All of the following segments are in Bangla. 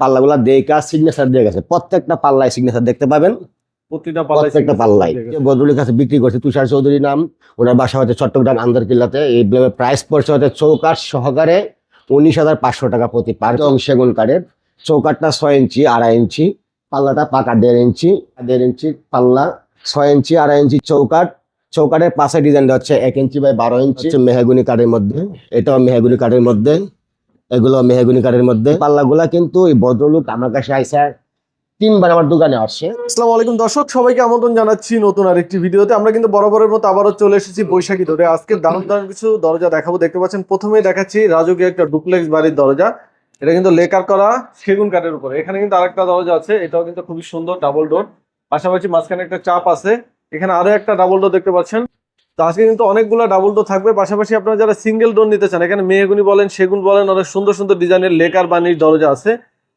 পাল্লাগুলা দেখা সিগনেচার দিয়ে গেছে। প্রত্যেকটা পাল্লায় সিগনেচার দেখতে পাবেন। প্রতিটা পাল্লায় প্রত্যেকটা পাল্লাই বদরুলের কাছে বিক্রি করছে তুষার চৌধুরী নাম। ওনার বাসা হচ্ছে চট্টগ্রাম আন্দারকিল্লাতে এই প্রাইস পড়ছে হচ্ছে চৌকাঠ সহকারে উনিশ হাজার পাঁচশো টাকা প্রতি পার সেগুন কাঠের। চৌকাঠটা ছয় ইঞ্চি আড়াই ইঞ্চি। পাল্লাটা পাকা দেড় ইঞ্চি। দেড় ইঞ্চি পাল্লা ছয় ইঞ্চি আড়াই ইঞ্চি চৌকাঠ। চৌকাঠের পাশে ডিজাইনটা হচ্ছে এক ইঞ্চি বাই বারো ইঞ্চি। হচ্ছে মেহাগুনি কাঠের মধ্যে। এটাও মেহাগুনি কাঠের মধ্যে। এগুলো মেহাগুনি কাঠের মধ্যে। পাল্লাগুলা কিন্তু এই ভদ্রলোক আমার কাছে আইসা তিনবার আমার দোকানে আসছে। আসসালামু আলাইকুম দর্শক, সবাইকে আমন্ত্রণ জানাচ্ছি নতুন আরেকটি ভিডিওতে। আমরা কিন্তু বরাবরের মতো আবারও চলে এসেছি বৈশাখী ধরে। আজকে দারুণ দারুণ কিছু দরজা দেখাবো। দেখতে পাচ্ছেন, প্রথমেই দেখাচ্ছি রাজকীয় একটা ডুপ্লেক্স বাড়ির দরজা। এটা কিন্তু লেকার করা সেগুন কাঠের উপরে। এখানে কিন্তু আরেকটা দরজা আছে, এটাও কিন্তু খুবই সুন্দর, ডাবল ডোর। পাশাপাশি মাঝখানে একটা চাপ আছে। এখানে আরও একটা ডাবল ডোর দেখতে পাচ্ছেন। তো আজকে কিন্তু অনেকগুলো ডাবল ডোর থাকবে। পাশাপাশি আপনারা যারা সিঙ্গেল ডোর নিতে চান, এখানে মেহগুনি বলেন, সেগুন বলেন, অনেক সুন্দর সুন্দর ডিজাইনের লেকার বানির দরজা আছে।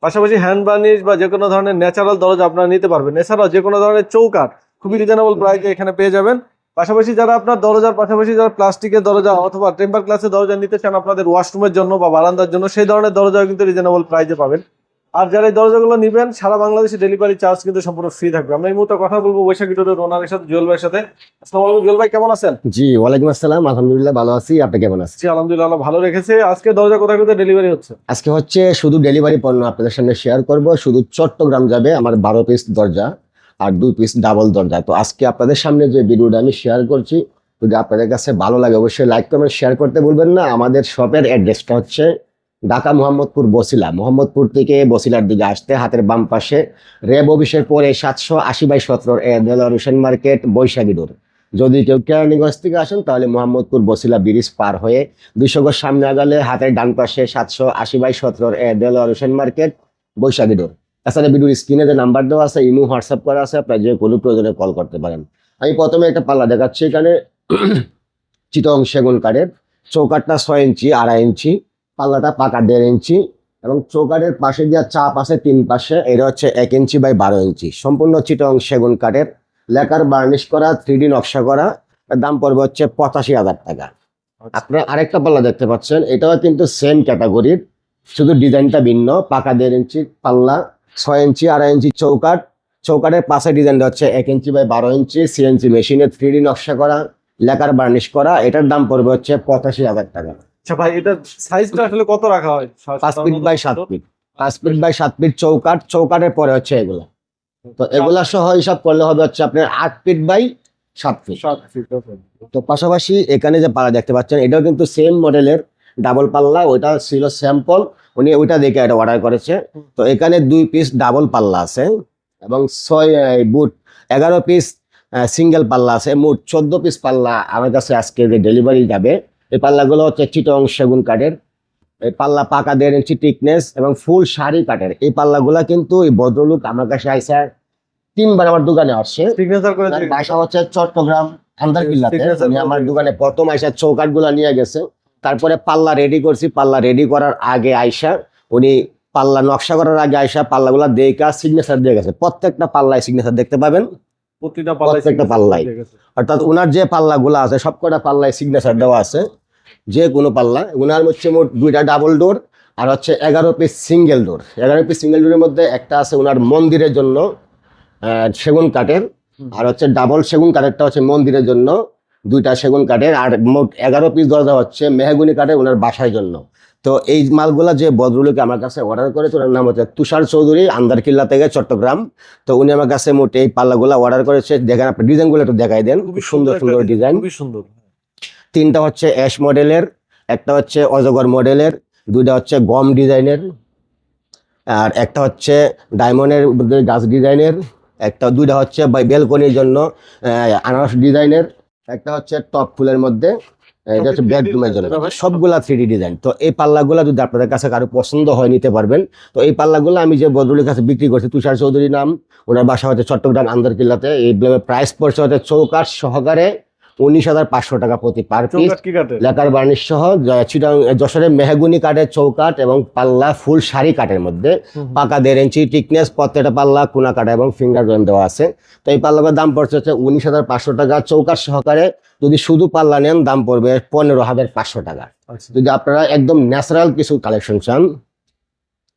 পাশাপাশি হ্যান্ড বার্নিশ বা যে কোনো ধরনের ন্যাচারাল দরজা আপনারা নিতে পারবেন। এছাড়াও যে কোনো ধরনের চৌকাঠ, খুবই রিজনেবল প্রাইসে এখানে পেয়ে যাবেন। পাশাপাশি যারা আপনার দরজার, পাশাপাশি যারা প্লাস্টিকের দরজা অথবা টেম্পার গ্লাসের দরজা নিতে চান আপনাদের ওয়াশরুমের জন্য বা বারান্দার জন্য, সেই ধরনের দরজাও কিন্তু রিজনেবল প্রাইসে পাবেন। আর যারা এই দরজাগুলো নেবেন সারা বাংলাদেশে ডেলিভারি চার্জ কিন্তু সম্পূর্ণ ফ্রি থাকবে। আমরা এই মুহূর্তে কথা বলব বৈশাখী টোটোর ওনারের সাথে জুয়েল ভাইয়ের সাথে। আসসালামু আলাইকুম জুয়েল ভাই কেমন আছেন? জি ওয়ালাইকুম আসসালাম আলহামদুলিল্লাহ ভালো আছি। আপনি কেমন আছেন? জি আলহামদুলিল্লাহ ভালো রেখেছে। আজকে দরজা কোথায় কোথায় ডেলিভারি হচ্ছে? আজকে হচ্ছে শুধু ডেলিভারি পণ্য আপনাদের সামনে শেয়ার করব। শুধু চট্টগ্রাম যাবে আমার বারো পিস দরজা আর দুই পিস ডাবল দরজা। তো আজকে আপনাদের সামনে যে ভিডিওটা আমি শেয়ার করছি যদি আপনাদের কাছে ভালো লাগে অবশ্যই লাইক কমেন্ট শেয়ার করতে বলবেন না। আমাদের শপের অ্যাড্রেসটা হচ্ছে ঢাকা মোহাম্মদপুর বসিলা। মোহাম্মদপুর থেকে বসিলার দিকে আসতে হাতের বাম পাশে রেব অফিসের পরে সাতশো আশি বাই সতেরোর হোসেন মার্কেট, বৈশাখী রোড যদি কেউ কেরানীগঞ্জ থেকে আসেন, তাহলে মোহাম্মদপুর বসিলা ব্রিজ পার হয়ে দুইশো গজ সামনে আগালে হাতের ডান পাশে সাতশো আশি বাই সতেরোর দেলোয়ার হোসেন মার্কেট, বৈশাখী রোড তাছাড়া ভিডিওর স্ক্রিনে যে নাম্বার দেওয়া আছে, ইমো, হোয়াটসঅ্যাপ করা আছে, আপনার যে কোনো প্রয়োজনে কল করতে পারেন। আমি প্রথমে একটা পাল্লা দেখাচ্ছি এখানে। চিতং সেগুন কাঠের চৌকাঠটা ছয় ইঞ্চি, আড়াই ইঞ্চি। পাল্লাটা পাকা দেড় ইঞ্চি এবং চৌকাঠের পাশে দেওয়া চাপ আছে তিন পাশে। এটা হচ্ছে এক ইঞ্চি বাই বারো ইঞ্চি। সম্পূর্ণ চিটং সেগুন কাঠের লেকার বার্নিশ করা থ্রি নকশা করা। এর দাম পড়বে হচ্ছে পঁচাশি হাজার টাকা। আপনারা আরেকটা পাল্লা দেখতে পাচ্ছেন। এটাও কিন্তু সেম ক্যাটাগরির শুধু ডিজাইনটা ভিন্ন পাকা দেড় ইঞ্চি পাল্লা ছয় ইঞ্চি আড়াই ইঞ্চি চৌকাঠ। চৌকাঠের পাশে ডিজাইনটা হচ্ছে এক ইঞ্চি বাই বারো ইঞ্চি সিএনসি মেশিনে থ্রি নকশা করা লেকার বার্নিশ করা। এটার দাম পড়বে হচ্ছে পঁচাশি হাজার টাকা। আচ্ছা ভাই এটা সাইজটা আসলে কত রাখা হয়? পাঁচ ফিট বাই সাত ফিট। পাঁচ ফিট বাই সাত ফিট পরে হচ্ছে এগুলো। তো এগুলা সহ হিসাব করলে হবে হচ্ছে আপনার আট ফিট বাই সাত ফিট। তো পাশাপাশি এখানে যে পাল্লা দেখতে পাচ্ছেন এটাও কিন্তু সেম মডেলের ডাবল পাল্লা ওইটা ছিল স্যাম্পল উনি ওইটা দেখে এটা অর্ডার করেছে। তো এখানে দুই পিস ডাবল পাল্লা আছে এবং ছয় বুট এগারো পিস সিঙ্গেল পাল্লা আছে। মোট চোদ্দ পিস পাল্লা আমার কাছে আজকে ডেলিভারি যাবে এই পাল্লাগুলো হচ্ছে চিটং সেগুন কাঠের। এই পাল্লা পাকা দেড় ইঞ্চি টিকনেস এবং ফুল শাড়ি কাঠের। এই পাল্লাগুলা কিন্তু এই ভদ্রলোক আমার কাছে আইসা তিনবার আমার দোকানে আসছে। বাসা হচ্ছে চট্টগ্রাম আন্দারকিল্লাতে আমার দোকানে প্রথম আইসা চৌকাটগুলা নিয়ে গেছে। তারপরে পাল্লা রেডি করছি। পাল্লা রেডি করার আগে আইসা উনি পাল্লা নকশা করার আগে আইসা পাল্লাগুলা দেখা সিগনেচার দিয়ে গেছে। প্রত্যেকটা পাল্লায় সিগনেচার দেখতে পাবেন। প্রতিটা প্রত্যেকটা। অর্থাৎ ওনার যে পাল্লাগুলো আছে সবকটা পাল্লায় সিগনেচার দেওয়া আছে? যে কোনো পাল্লা। ওনার হচ্ছে মোট দুইটা ডাবল ডোর আর হচ্ছে এগারো পিস সিঙ্গেল ডোর এগারো পিস সিঙ্গেল ডোরের মধ্যে একটা আছে ওনার মন্দিরের জন্য সেগুন কাঠের। আর হচ্ছে ডাবল সেগুন কাঠেরটা হচ্ছে মন্দিরের জন্য। দুইটা সেগুন কাঠের আর মোট এগারো পিস দরজা হচ্ছে মেহগুনি কাঠের ওনার বাসার জন্য। তো এই মালগুলা যে বদরুলকে আমার কাছে অর্ডার করেছে ওনার নাম হচ্ছে তুষার চৌধুরী আন্দারকিল্লা থেকে চট্টগ্রাম। তো উনি আমার কাছে মোট এই পাল্লাগুলা অর্ডার করেছে। দেখেন আপনি ডিজাইনগুলো একটু দেখাই দেন। খুব সুন্দর সুন্দর ডিজাইন খুবই সুন্দর। তিনটা হচ্ছে অ্যাশ মডেলের একটা হচ্ছে অজগর মডেলের দুইটা হচ্ছে গম ডিজাইনের আর একটা হচ্ছে ডায়মন্ডের গাছ ডিজাইনের একটা দুইটা হচ্ছে বেলকনির জন্য আনারস ডিজাইনের একটা হচ্ছে টপ ফুলের মধ্যে এটা হচ্ছে 3D বেডরুমের জন্য। সবগুলা থ্রি ডিজাইন তো এই পাল্লাগুলো যদি আপনাদের কাছে কারও পছন্দ হয় নিতে পারবেন। তো এই পাল্লাগুলো আমি যে বদরুলের কাছে বিক্রি করছি তুষার চৌধুরী নাম ওনার বাসা হচ্ছে চট্টগ্রাম আন্দারকিল্লাতে। এই প্রাইস পড়ছে হচ্ছে চৌকার সহকারে উনিশ হাজার পাঁচশো টাকা প্রতি পার পিস। লেকার বার্নিশ সহ চিটাং যশোরের মেহগুনি কাঠের চৌকাঠ এবং পাল্লা ফুল শাড়ি কাঠের মধ্যে। পাকা দেড় ইঞ্চি টিকনেস প্রত্যেকটা পাল্লা কোনা কাটা এবং ফিঙ্গার জয়েন দেওয়া আছে। তো এই পাল্লাগুলোর দাম পড়ছে হচ্ছে উনিশ হাজার পাঁচশো টাকা। চৌকাঠ সহকারে যদি শুধু পাল্লা নেন দাম পড়বে পনেরো হাজার পাঁচশো টাকা। আচ্ছা। যদি আপনারা একদম ন্যাচারাল কিছু কালেকশন চান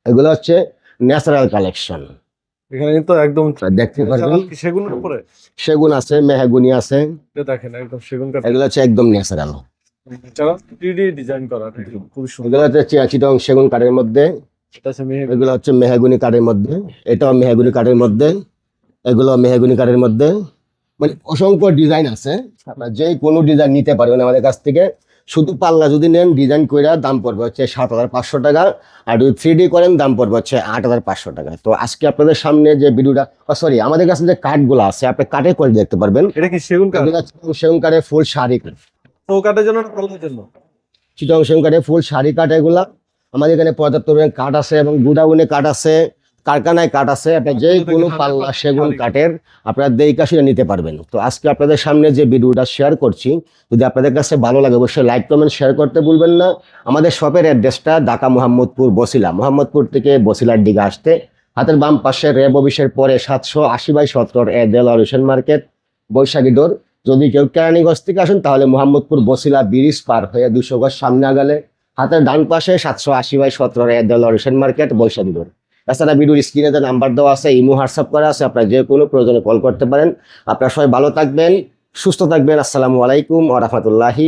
এগুলো হচ্ছে ন্যাচারাল কালেকশন এখানে কিন্তু একদম দেখতে পারবেন। সেগুনের উপরে? সেগুন আছে মেহাগুনি আছে। দেখেন একদম সেগুন কাঠ। এগুলো হচ্ছে একদম ন্যাচারাল। ডিজাইন করা খুবই সুন্দর। এগুলো হচ্ছে সেগুন কাঠের মধ্যে। এগুলো হচ্ছে মেহাগুনি কাঠের মধ্যে। এটাও মেহাগুনি কাঠের মধ্যে। এগুলো মেহাগুনি কাঠের মধ্যে। মানে অসংখ্য ডিজাইন আছে। আপনার যে কোনো ডিজাইন নিতে পারবেন আমাদের কাছ থেকে। শুধু পাল্লা যদি নেন ডিজাইন করে দাম পড়বে হচ্ছে সাত হাজার পাঁচশো টাকা আর যদি থ্রি ডি করেন দাম পড়বে হচ্ছে আট হাজার পাঁচশো টাকা। তো আজকে আপনাদের সামনে যে ভিডিওটা সরি আমাদের কাছে যে কাঠগুলো আছে আপনি কাঠে করে দেখতে পারবেন। এটা কি সেগুন কাঠ? সেগুন কাঠের ফুল শাড়ি কাঠ। কাঠের জন্য চিটং সেগুন কাঠের ফুল শাড়ি কাঠ এগুলা। আমাদের এখানে পর্যাপ্ত কাঠ আছে এবং গুদাউনে কাঠ আছে। কারখানায় কাঠ আছে আপনার যে কোনো পাল্লা সেগুন কাঠের আপনারা দেইকা সেটা নিতে পারবেন। তো আজকে আপনাদের সামনে যে ভিডিওটা শেয়ার করছি যদি আপনাদের কাছে ভালো লাগে অবশ্যই লাইক কমেন্ট শেয়ার করতে ভুলবেন না। আমাদের শপের অ্যাড্রেসটা ঢাকা মোহাম্মদপুর বসিলা। মোহাম্মদপুর থেকে বসিলার দিকে আসতে হাতের বাম পাশে রেব অফিসের পরে সাতশো আশি বাই সতেরোর এ দেল রেশন মার্কেট বৈশাখী ডোর। যদি কেউ কেরানীগঞ্জ থেকে আসেন তাহলে মোহাম্মদপুর বসিলা ব্রিজ পার হয়ে দুশো গজ সামনে আগালে হাতের ডান পাশে সাতশো আশি বাই সতেরো এদল রেশন মার্কেট বৈশাখী রোড তাছাড়া ভিডিওর স্ক্রিনে নাম্বার দেওয়া আছে ইমো হোয়াটসঅ্যাপ করা আছে, আপনারা যে কোনো প্রয়োজনে কল করতে পারেন। আপনারা সবাই ভালো থাকবেন, সুস্থ থাকবেন, আসসালামু আলাইকুম ও রহমতুল্লাহি